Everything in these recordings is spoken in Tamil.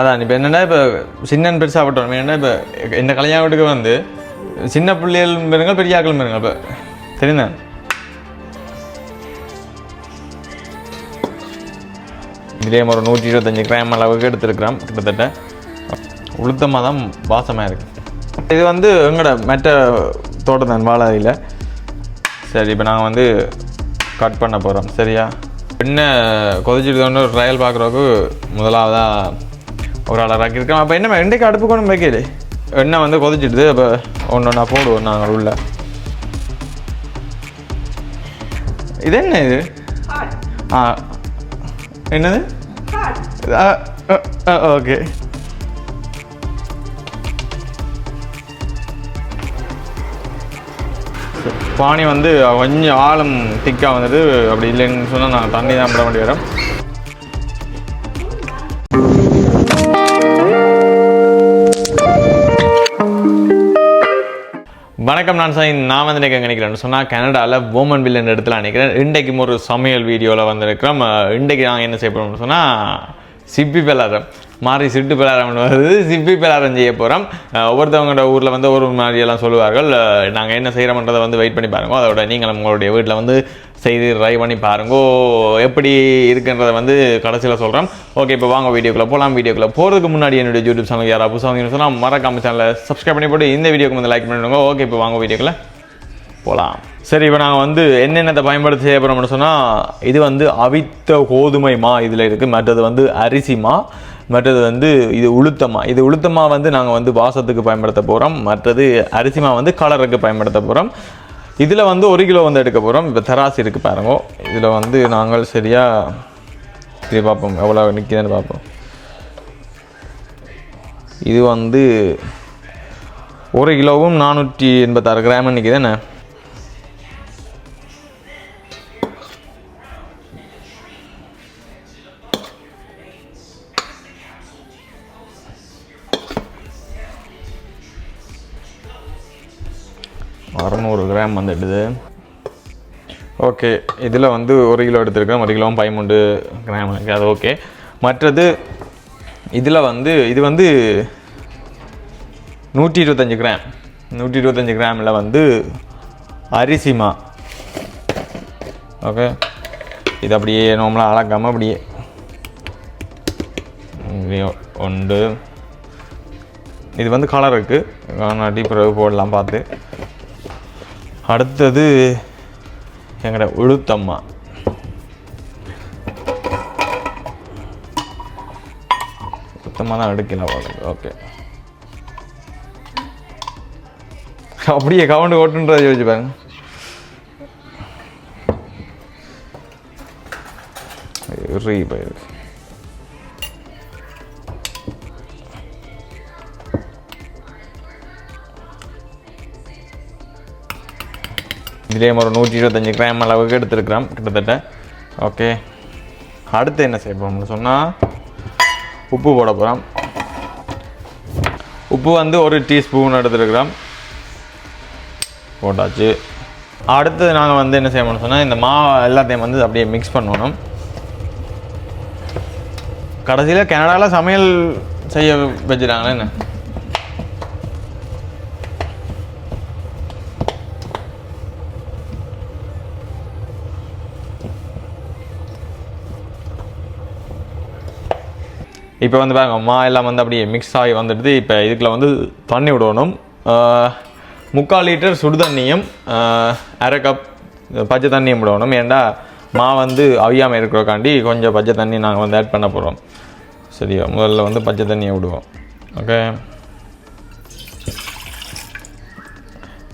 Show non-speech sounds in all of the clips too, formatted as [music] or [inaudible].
அதான் இப்போ என்னென்னா இப்போ சின்னன் பெருசாக பட்டோம் என்னென்னா இப்போ இந்த கல்யாண வீட்டுக்கு வந்து சின்ன பிள்ளைகள் பெருங்கள் பெரிய ஆக்கள் இப்போ தெரியுதா? இதே ஒரு நூற்றி இருபத்தஞ்சி கிராம் அளவுக்கு எடுத்துருக்கிறோம். கிட்டத்தட்ட உளுத்தமாக தான் வாசமாக இருக்குது இது வந்து எங்களோட மெட்ட தோட்டம் தான் வாழையில் சரி இப்போ நாங்கள் வந்து கட் பண்ண போகிறோம் சரியா? என்ன கொதிச்சுட்டு ஒரு ட்ரையல் பார்க்குறதுக்கு முதலாவதாக ஒரு ஆளை ராக்கியிருக்கோம் அப்போ என்ன இன்றைக்கு அடுப்பு கொண்டு வைக்கல எண்ணெய் வந்து கொதிச்சிடுது. அப்போ ஒன்று ஒன்றா போடுவோம் நாங்கள் உள்ள. இது என்ன இது? ஆ. என்னது? ஓகே. பானி வந்து கொஞ்சம் ஆழம் திக்காக வந்தது அப்படி இல்லைன்னு சொன்னால் நான் தண்ணி தான் விட வேண்டி வரும் வணக்கம் நான் சார் நான் வந்து நினைக்க நினைக்கிறேன்னு சொன்னால் கனடாவில் ஓமன் பில் என்ற இடத்துல நினைக்கிறேன். இன்றைக்கும் ஒரு சமையல் வீடியோவில் வந்திருக்கிறோம். இன்றைக்கு நாங்கள் என்ன செய்ய போகிறோம்னு சொன்னால் சிப்பி பிளாரம் மாறி சிட்டு பிளாரம் வருது. சிப்பி பிளாரம் செய்ய போகிறோம் ஒவ்வொருத்தவங்களோட ஊரில் வந்து ஒரு மாதிரியெல்லாம் சொல்லுவார்கள். நாங்கள் என்ன செய்கிறோம்ன்றதை வந்து வெயிட் பண்ணி பாருங்கள் அதோட நீங்களும் உங்களுடைய வீட்டில் வந்து செய்து ட்ரை பண்ணி பாருங்க. எப்படி இருக்குன்றதை வந்து கடைசியில் சொல்கிறோம் ஓகே இப்போ வாங்க வீடியோக்குள்ளே போகலாம் வீடியோக்குள்ளே போகிறதுக்கு முன்னாடி என்னுடைய யூடியூப் சேனல் யாராவது புதுசாக வந்தீங்கன்னு சொன்னால் மறக்காம சேனலை சப்ஸ்கிரைப் பண்ணி போட்டு இந்த வீடியோக்கு வந்து லைக் பண்ணிவிடுங்க ஓகே இப்போ வாங்க வீடியோக்குள்ளே போகலாம் சரி இப்போ நாங்கள் வந்து என்னென்னத்தை பயன்படுத்தி செய்ய போகிறோம்னு சொன்னால் இது வந்து அவித்த கோதுமை மா இதில் இருக்குது மற்றது வந்து அரிசி மா. மற்றது வந்து இது உளுத்தமா. இது உளுத்தமா வந்து நாங்கள் வந்து வாசத்துக்கு பயன்படுத்த போகிறோம் மற்றது அரிசிமா வந்து கலருக்கு பயன்படுத்த போகிறோம் இதில் வந்து ஒரு கிலோ வந்து எடுக்க போகிறோம் இப்போ தராசி இருக்குது பாருங்க. இதில் வந்து நாங்கள் சரியாக இது பார்ப்போம். எவ்வளோ நிற்கிதுன்னு பார்ப்போம். இது வந்து ஒரு கிலோவும் நானூற்றி எண்பத்தாறு கிராம் நிற்கிதுண்ணே வந்துடுது ஓகே இதில் வந்து ஒரு கிலோ எடுத்துருக்கேன். ஒரு கிலோவும் பதிமூன்று கிராம் இருக்குது அது ஓகே. மற்றது இதில் வந்து இது வந்து நூற்றி இருபத்தஞ்சி கிராம். நூற்றி இருபத்தஞ்சி கிராமில் வந்து அரிசிமா? ஓகே. இது அப்படியே நார்மலாக அளக்காமல் அப்படியே உண்டு. ஒன்று இது வந்து கலர் இருக்குது காணாட்டி பிறகு போடலாம் பார்த்து. அடுத்தது எங்களோட உளுத்தம்மா. உளுத்தம்மா தான் எடுக்கல அவளுக்கு. ஓகே. அப்படியே கவுண்ட் ஓட்டுன்றதை யோசிச்சு பாருங்க. ரீ பயிருக்கு. இதுலேயே ஒரு நூற்றி இருபத்தஞ்சி கிராம் அளவுக்கு எடுத்துருக்கிறோம். கிட்டத்தட்ட. ஓகே அடுத்து என்ன செய்வோம்னு சொன்னால் உப்பு போட போகிறோம் உப்பு வந்து ஒரு டீஸ்பூன் எடுத்துருக்கிறோம். போட்டாச்சு. அடுத்தது நாங்கள் வந்து என்ன செய்யணும்னு சொன்னால் இந்த மாவு எல்லாத்தையும் வந்து அப்படியே மிக்ஸ் பண்ணணும். கடைசியில் கனடாவில் சமையல் செய்ய வச்சுட்டாங்களே என்ன? இப்போ வந்து பாருங்க மா எல்லாம் வந்து அப்படியே மிக்ஸ் ஆகி வந்துடுது. இப்போ இதுக்குள்ள வந்து தண்ணி விடணும். முக்கால் லிட்டர் சுடு தண்ணியும் அரை கப் பச்சை தண்ணியும் விடணும். ஏன்டா மா வந்து அவியாமல் இருக்கிறக்காண்டி கொஞ்சம் பச்சை தண்ணி நாங்கள் வந்து ஆட் பண்ண போகிறோம் சரியா? முதல்ல வந்து பச்சை தண்ணியை விடுவோம். ஓகே.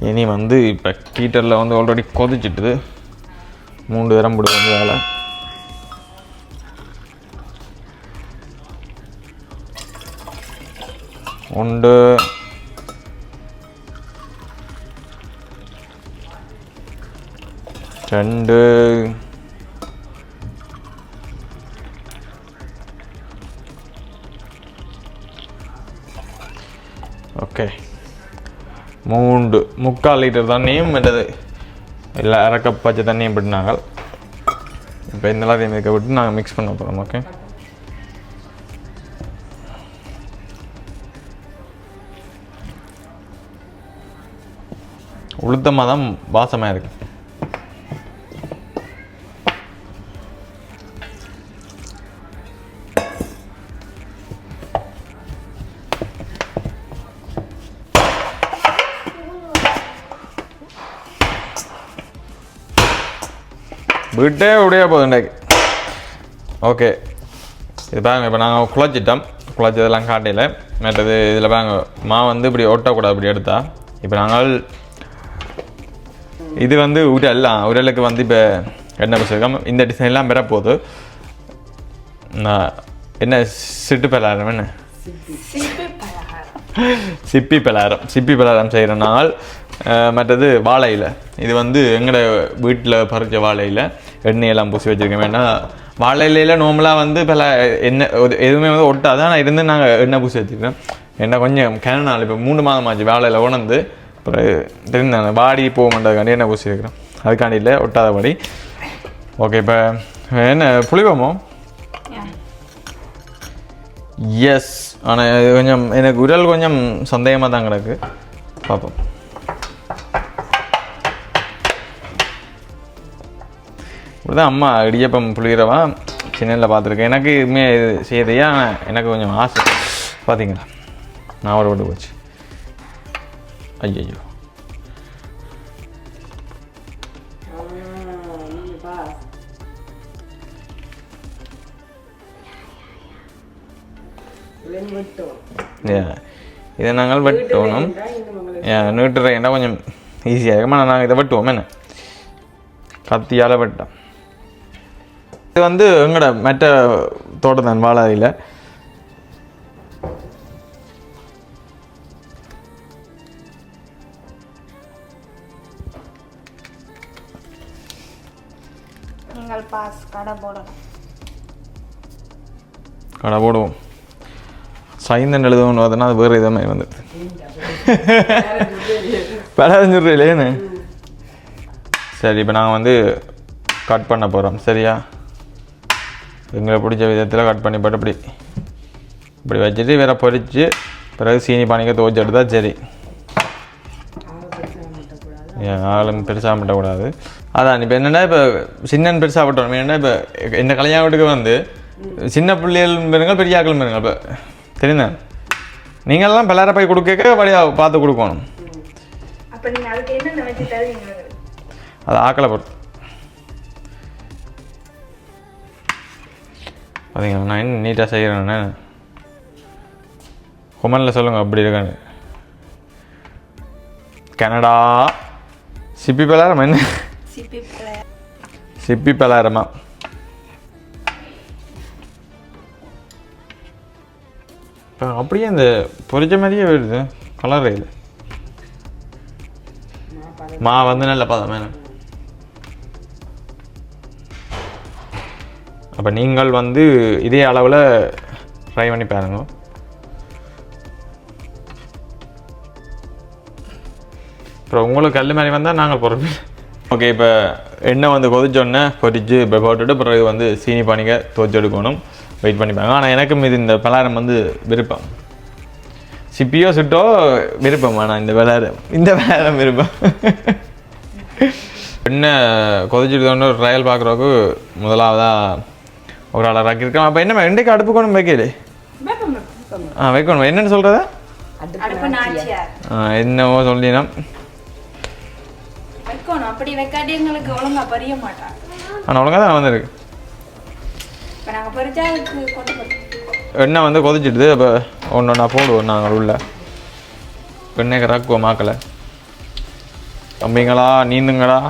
இனி வந்து இப்போ ஹீட்டரில் வந்து ஆல்ரெடி கொதிச்சிட்டுது. மூன்று தரம் விடுவோம் வேலை. உண்டு ரெண்டு ஓகே மூண்டு முக்கால் லிட்டர் தண்ணியும் விட்டது இல்லை அரைக்கப் பச்சை தண்ணியும் விட்டு நாங்கள் இப்போ இந்த எல்லாத்தையும் இருக்க விட்டு நாங்கள் மிக்ஸ் பண்ண போகிறோம் ஓகே உளுத்தமாக தான் வாசமாக இருக்கு. விட்டே விடையே போதும் இன்றைக்கு. ஓகே இது பாருங்க இப்போ நாங்கள் குழச்சிட்டோம். குழச்சதெல்லாம் காட்டையில் மற்றது இதில் பாருங்க மா வந்து இப்படி ஒட்டக்கூடாது இப்படி எடுத்தா. இப்போ நாங்கள் இது வந்து உரல்லாம் உரலுக்கு வந்து இப்போ எண்ணெய் பூசிருக்கோம் இந்த டிசைன்லாம் பெற போகுது நான் என்ன சிட்டு பலாரம் என்ன? சிப்பி பலாரம் சிப்பி பலாரம் செய்கிற நாள் மற்றது வாழை இலை இது வந்து எங்களோட வீட்டில் பறிச்ச வாழையில் எண்ணெயெல்லாம் பூசி வச்சுருக்கோம். வேணால் வாழை இலையில் நார்மலாக வந்து பல எண்ணெய் எதுவுமே வந்து ஒட்டாது. ஆனால் இருந்து நாங்கள் எண்ணெய் பூசி வச்சுருக்கோம். என்ன கொஞ்சம் கிணறு நாள் இப்போ மூணு மாதம் ஆச்சு வாழையில் உணர்ந்து. அப்புறம் தெரிந்தாங்க வாடி போக மாட்டதுக்காண்டி என்ன ஊசி இருக்கிறேன் அதுக்காண்டி இல்லை ஒட்டாதபடி ஓகே இப்போ என்ன புளிவோமோ? எஸ் ஆனால் இது கொஞ்சம் எனக்கு உரல் கொஞ்சம் சந்தேகமாக தான் கிடக்கு. பார்ப்போம். இப்படிதான் அம்மா இடியப்பம் புளிகிறவா சென்னையில் பார்த்துருக்கேன். எனக்கு இதுமே இது செய்யதையா ஆனால் எனக்கு கொஞ்சம் ஆசை. பார்த்தீங்களா நான் ஒரு போட்டு போச்சு. ஐயோ இதை நாங்கள் வெட்டணும் நீட்டுறேன்னா கொஞ்சம் ஈஸியாக இருக்கும் ஆனால் நாங்கள் இதை வெட்டுவோம் என்ன கத்தியால் வெட்டோம் இது வந்து எங்களோட மெட்ட தோட்டம் தான் வாழாதியில் பாஸ் கடை போடணும். கடை போடுவோம். சைந்தன் எழுதணும் பார்த்தோன்னா அது வேறு மாதிரி வந்துடுது பதினஞ்சுருலேன்னு சரி இப்போ நாங்கள் வந்து கட் பண்ண போகிறோம் சரியா? எங்களை பிடிச்ச விதத்தில் கட் பண்ணி போட்டு இப்படி இப்படி வச்சுட்டு வேற பொரிச்சு பிறகு சீனி பானிக்க துவச்சி எடுத்தா சரி. ஆளும் பெருசாக விடக்கூடாது அதான் இப்போ என்னென்னா இப்போ சின்னன் பெருசாக விட்டோம் என்னென்னா இப்போ இந்த கல்யாணத்துக்கு வந்து சின்ன பிள்ளைகள் பெருங்க பெரிய ஆக்களும் பெருங்க இப்போ தெரியுதா? நீங்கள்லாம் பல்லார போய் கொடுக்க வழியாக பார்த்து கொடுக்கணும். என்ன அது ஆக்களை பொறுத்து. பார்த்தீங்களா நான் இன்னும் நீட்டாக செய்கிறேன்னு கொமனில் சொல்லுங்கள் அப்படி இருக்கான்னு. கனடா. சிப்பி பலாரம் என்ன? சிப்பி பிள்ளை சிப்பி பலாரமா இப்போ அப்படியே இந்த பொரிச்ச மாதிரியே வருது கலர் இல்லை. மா வந்து நல்ல பதம் அப்போ நீங்கள் வந்து இதே அளவில் ஃப்ரை பண்ணி பாருங்க. அப்புறம் உங்களுக்கு கல் மாதிரி வந்தால் நாங்கள் பொறுப்பு ஓகே இப்போ எண்ணெய் வந்து கொதிச்சோடனே பொரிச்சு இப்போ போட்டுட்டு பிறகு வந்து சீனி பானிக்க துவச்சி எடுக்கணும். வெயிட் பண்ணிப்பாங்க ஆனால் எனக்கும் இது இந்த பலாரம் வந்து விருப்பம். சிப்பியோ சுட்டோ விருப்பம். ஆனால் இந்த விளாரம் இந்த விளாரம் விருப்பம். [laughs] எண்ணெய் கொதிச்சுட்டு ஒரு ட்ரையல் பார்க்குறவுக்கு முதலாவதாக ஒரு ஆளை ராக்கியிருக்கோம் அப்போ என்ன இன்றைக்கு அடுப்பு கொண்டு வைக்கலே ஆ வைக்கணும். என்னன்னு சொல்கிறதா என்னவோ சொல்லினா அப்படி வைக்காட்டி எங்களுக்கு ஒழுங்கா பறிய மாட்டாங்க. ஆனால் ஒழுங்காக தான் வந்திருக்கு. இப்போ நாங்கள் பறிச்சா அதுக்கு கொண்டு எண்ணெய் வந்து கொதிச்சிடுது. அப்போ ஒன்று ஒன்றா போடுவோம் நாங்கள் உள்ள. எண்ணெய் கறாக்குவோம் மாக்களை. தம்பிங்களா நீந்துங்களா?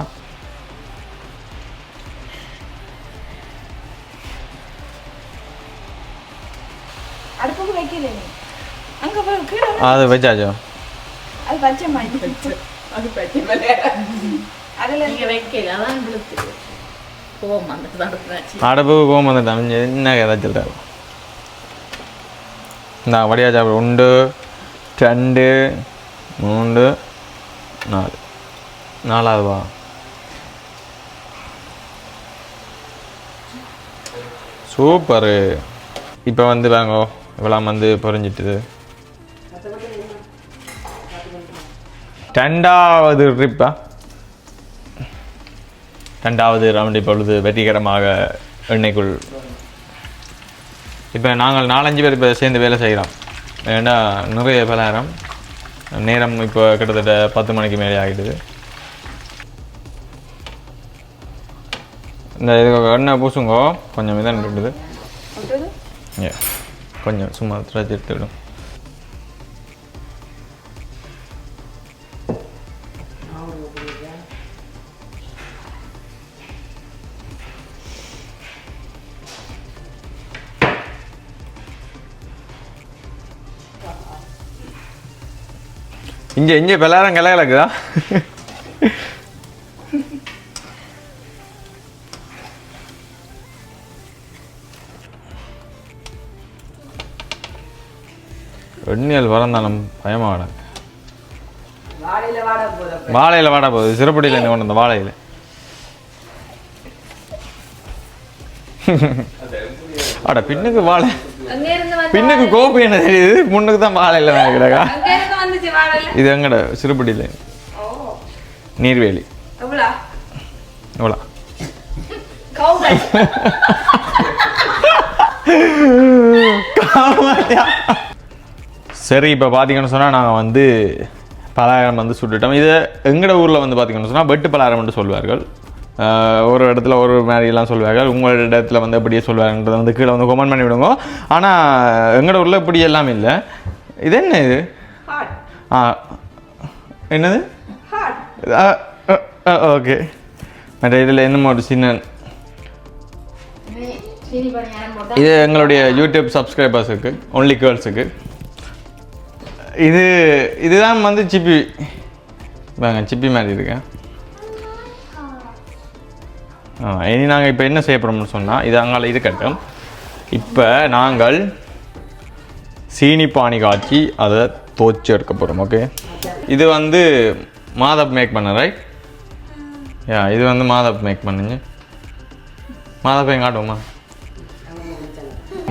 அடுப்புக்கு வைக்கல நீ. அங்கே போய் கீழே அது வச்சாச்சோ? அது பச்சை மாதிரி அது பச்சை அதில் வைக்கல அதான் கோவம் வந்துட்டான் என்ன ஏதாச்சும் சொல்கிறாரு நான் வடியா சாப்பிட. ஒன்று ரெண்டு மூணு நாலு. நாலாவதுவா சூப்பரு. இப்போ வந்து வாங்கோ இவ்வளோ வந்து பொரிஞ்சிட்டுது. ரெண்டாவது ட்ரிப்பா ரெண்டாவது ரவுண்ட் இப்பொழுது வெற்றிகரமாக எண்ணெய்க்குள் இப்போ நாங்கள் நாலஞ்சு பேர் இப்போ சேர்ந்து வேலை செய்கிறோம் ஏன்னா நிறைய பலகாரம். நேரம் இப்போ கிட்டத்தட்ட பத்து மணிக்கு மேலே ஆகிடுது. இந்த இது எண்ணெய் பூசுங்கோ. கொஞ்சம் இருக்குது ஏ கொஞ்சம் சும்மா திராட்சை எடுத்துவிடும். இங்கே இங்கே பலாரம் கிளை கிடக்குதா வெண்ணியல் வரந்தாலும் பயமாக போதும் வாழையில வாட போகுது. சிறப்படியில் என்ன கொண்டு வந்த வாழையில. அட பின்னுக்கு வாழை. பின்னுக்கு கோப்பு என்ன தெரியுது? முன்னுக்கு தான் வாழையில கிடக்கா அங்க இருந்து வந்துச்சு வாழல இது எங்கட சிறுபடியில் நீர்வேலி இவ்வளோ சரி இப்போ பார்த்தீங்கன்னு சொன்னால் நாங்கள் வந்து பலகாரம் வந்து சுட்டுட்டோம் இது எங்கட ஊரில் வந்து பார்த்தீங்கன்னு சொன்னால் வெட்டு பலகாரம் என்று சொல்வார்கள் ஒரு இடத்துல ஒரு மாதிரிலாம் சொல்வார்கள் உங்களோட இடத்துல வந்து எப்படியே சொல்வாங்கன்றதை வந்து கீழே வந்து கமெண்ட் பண்ணி விடுங்க ஆனால் எங்கட ஊரில் இப்படி எல்லாம் இல்லை இது என்ன இது என்னது ஓகே மற்ற இதில் என்னமோ ஒரு சின்ன இது எங்களுடைய யூடியூப் சப்ஸ்கிரைபர்ஸுக்கு ஒன்லி கேர்ள்ஸுக்கு இது இதுதான் வந்து சிப்பி வாங்க சிப்பி மாதிரி இருக்கேன் ஆ இனி நாங்கள் இப்போ என்ன செய்ய போகிறோம்னு சொன்னால் இது அங்கால இருக்கட்டும் இப்போ நாங்கள் சீனி பானி காய்ச்சி அதை தோச்சு எடுக்க போகிறோம் ஓகே இது வந்து மாதப் மேக் பண்ண ரைட் யா இது வந்து மாதப் மேக் பண்ணுங்க. மாதப் எங்க காட்டுவோமா?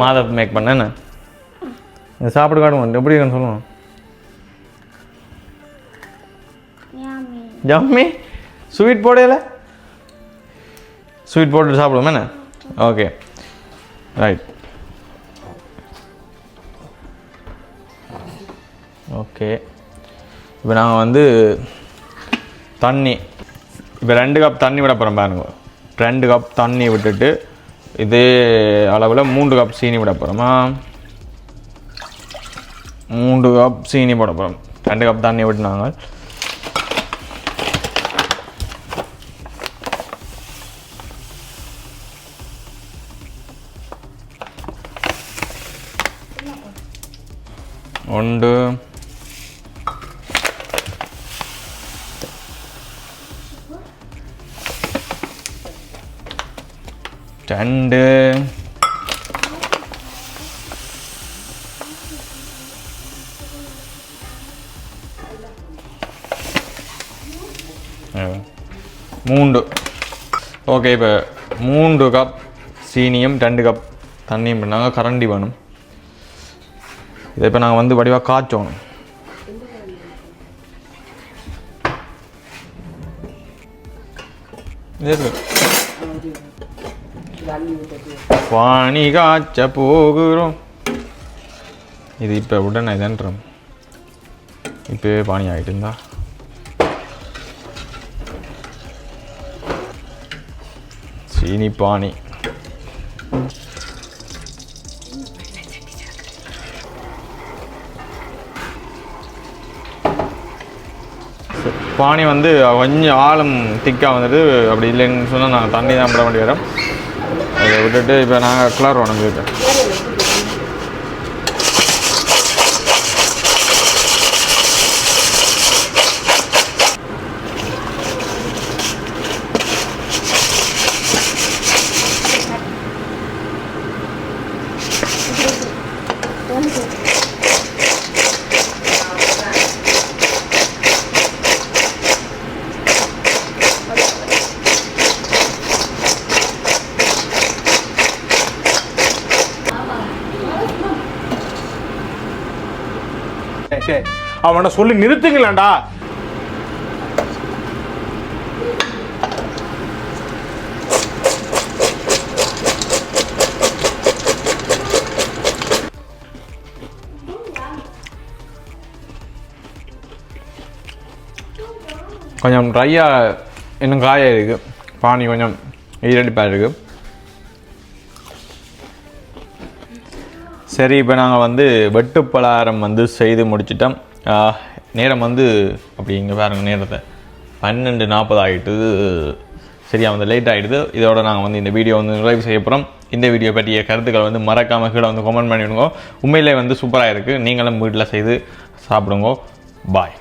மாதப் மேக் பண்ண என்ன? சாப்பிட காட்டுவோம் எப்படி இருக்குன்னு சொல்லுவோம்? ஜம்மி ஸ்வீட் போடையில ஸ்வீட் போட்டு சாப்பிடுவோம் என்ன? Okay right okay. இப்போ நாங்கள் வந்து தண்ணி இப்போ ரெண்டு கப் தண்ணி விட போகிறோம் பாருங்க. ரெண்டு கப் தண்ணி விட்டுட்டு இதே அளவில் மூன்று கப் சீனி விட போகிறோமா மூன்று கப் சீனி போட போகிறோம் ரெண்டு கப் தண்ணி விட்டுனாங்க ஒன்று மூன்று. ஓகே இப்போ மூன்று கப் சீனியும் ரெண்டு கப் தண்ணியும் பண்ணாங்க கரண்டி வேணும். இதை இப்போ நாங்கள் வந்து வடிவாக காய்ச்சோணும். இது பானி காய்ச்ச போகிறோம். இது இப்போ உடனே இதன்றோம். இப்போவே பானி ஆகிட்டு இருந்தா? சீனி பானி. பானி வந்து கொஞ்சம் ஆழம் திக்காக வந்துட்டு அப்படி இல்லைன்னு சொன்னால் நாங்கள் தண்ணி தான் விட வேண்டி வரோம் அதை விட்டுட்டு இப்போ நாங்கள் கிளறுவோம் ஆயிடுச்சு அவனை சொல்லி நிறுத்துங்களேண்டா கொஞ்சம் ட்ரையாக இன்னும் காயாக இருக்குது பானி கொஞ்சம் ஈரடிப்பாக இருக்குது சரி இப்போ நாங்கள் வந்து வெட்டு பலகாரம் வந்து செய்து முடிச்சிட்டோம். நேரம் வந்து அப்படி இங்கே பாருங்க நேரத்தை. பன்னெண்டு நாற்பது ஆகிட்டு சரியா வந்து லேட் ஆகிடுது இதோட நாங்கள் வந்து இந்த வீடியோ வந்து நிறைவு செய்ய போகிறோம் இந்த வீடியோ பற்றிய கருத்துக்கள் வந்து மறக்காமல் கீழே வந்து கமெண்ட் பண்ணிவிடுங்க உண்மையிலே வந்து சூப்பராக இருக்குது நீங்களும் வீட்டில் செய்து சாப்பிடுங்க. பாய்